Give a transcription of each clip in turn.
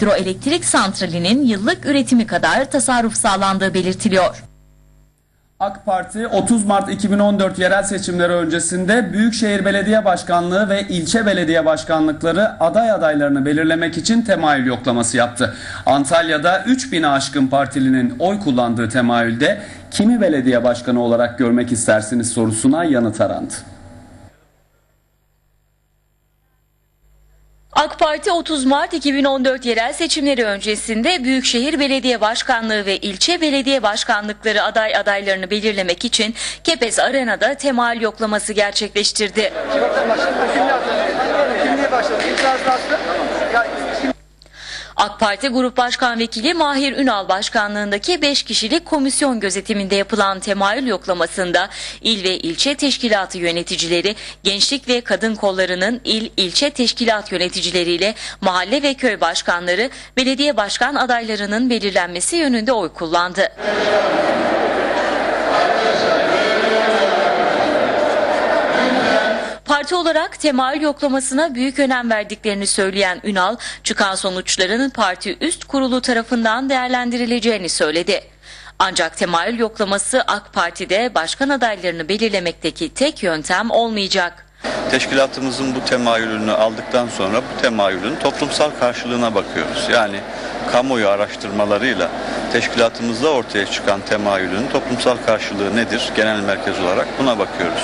hidroelektrik santralinin yıllık üretimi kadar tasarruf sağlandığı belirtiliyor. AK Parti 30 Mart 2014 yerel seçimleri öncesinde Büyükşehir Belediye Başkanlığı ve ilçe belediye başkanlıkları aday adaylarını belirlemek için temayül yoklaması yaptı. Antalya'da 3000'e aşkın partilinin oy kullandığı temayülde kimi belediye başkanı olarak görmek istersiniz sorusuna yanıt arandı. Parti 30 Mart 2014 yerel seçimleri öncesinde Büyükşehir Belediye Başkanlığı ve ilçe belediye başkanlıkları aday adaylarını belirlemek için Kepez Arena'da temayül yoklaması gerçekleştirdi. Kimliğe başladı. Ya, AK Parti Grup Başkan Vekili Mahir Ünal Başkanlığındaki 5 kişilik komisyon gözetiminde yapılan temayül yoklamasında il ve ilçe teşkilatı yöneticileri, gençlik ve kadın kollarının il ilçe teşkilat yöneticileriyle mahalle ve köy başkanları, belediye başkan adaylarının belirlenmesi yönünde oy kullandı. Parti olarak temayül yoklamasına büyük önem verdiklerini söyleyen Ünal, çıkan sonuçların parti üst kurulu tarafından değerlendirileceğini söyledi. Ancak temayül yoklaması AK Parti'de başkan adaylarını belirlemekteki tek yöntem olmayacak. Teşkilatımızın bu temayülünü aldıktan sonra bu temayülün toplumsal karşılığına bakıyoruz. Yani kamuoyu araştırmalarıyla teşkilatımızda ortaya çıkan temayülün toplumsal karşılığı nedir genel merkez olarak buna bakıyoruz.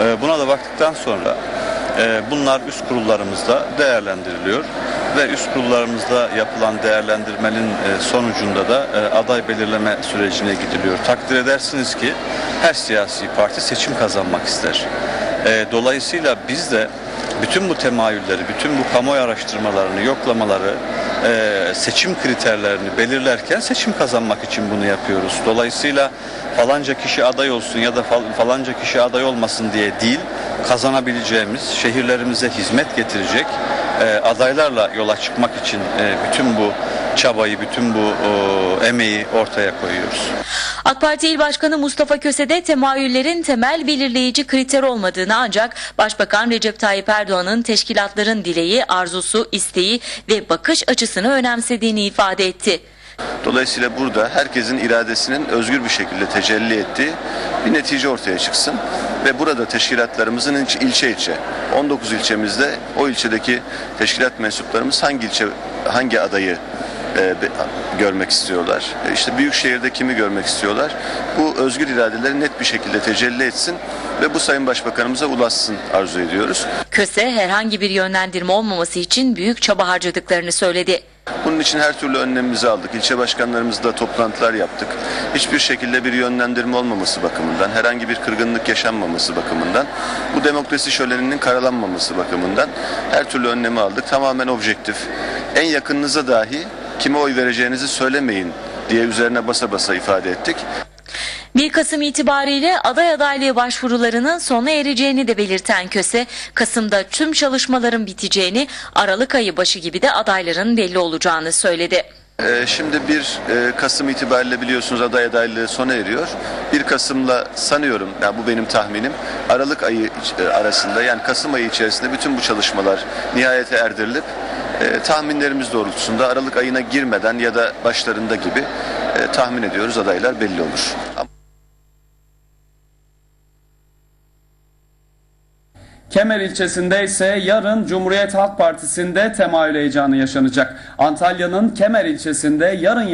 Ee, Buna da baktıktan sonra e, bunlar üst kurullarımızda değerlendiriliyor ve üst kurullarımızda yapılan değerlendirmenin e, sonucunda da e, aday belirleme sürecine gidiliyor. Takdir edersiniz ki her siyasi parti seçim kazanmak ister. Dolayısıyla biz de bütün bu temayülleri, bütün bu kamuoyu araştırmalarını, yoklamaları, e, seçim kriterlerini belirlerken seçim kazanmak için bunu yapıyoruz. Dolayısıyla falanca kişi aday olsun ya da fal- falanca kişi aday olmasın diye değil, kazanabileceğimiz, şehirlerimize hizmet getirecek e, adaylarla yola çıkmak için e, bütün bu çabayı, bütün bu o, emeği ortaya koyuyoruz. AK Parti İl Başkanı Mustafa Köse temayüllerin temel belirleyici kriter olmadığını ancak Başbakan Recep Tayyip Erdoğan'ın teşkilatların dileği, arzusu, isteği ve bakış açısını önemsediğini ifade etti. Dolayısıyla burada herkesin iradesinin özgür bir şekilde tecelli ettiği bir netice ortaya çıksın. Ve burada teşkilatlarımızın ilçe, ilçe 19 ilçemizde o ilçedeki teşkilat mensuplarımız hangi ilçe hangi adayı e, görmek istiyorlar. E, İşte büyük şehirde kimi görmek istiyorlar. Bu özgür iradeleri net bir şekilde tecelli etsin ve bu Sayın Başbakanımıza ulaşsın arzu ediyoruz. Köse herhangi bir yönlendirme olmaması için büyük çaba harcadıklarını söyledi. Bunun için her türlü önlemimizi aldık. İlçe başkanlarımızla toplantılar yaptık. Hiçbir şekilde bir yönlendirme olmaması bakımından, herhangi bir kırgınlık yaşanmaması bakımından, bu demokrasi şöleninin karalanmaması bakımından her türlü önlemi aldık. Tamamen objektif. En yakınınıza dahi kime oy vereceğinizi söylemeyin diye üzerine basa basa ifade ettik. 1 Kasım itibariyle aday adaylığı başvurularının sona ereceğini de belirten Köse, Kasım'da tüm çalışmaların biteceğini, Aralık ayı başı gibi de adayların belli olacağını söyledi. Ee, Şimdi 1 e, Kasım itibariyle biliyorsunuz aday adaylığı sona eriyor. 1 Kasım'la sanıyorum, yani bu benim tahminim, Aralık ayı e, arasında yani Kasım ayı içerisinde bütün bu çalışmalar nihayete erdirilip e, tahminlerimiz doğrultusunda Aralık ayına girmeden ya da başlarında gibi e, tahmin ediyoruz adaylar belli olur. Kemer ilçesinde ise yarın Cumhuriyet Halk Partisi'nde temayül heyecanı yaşanacak. Antalya'nın Kemer ilçesinde yarın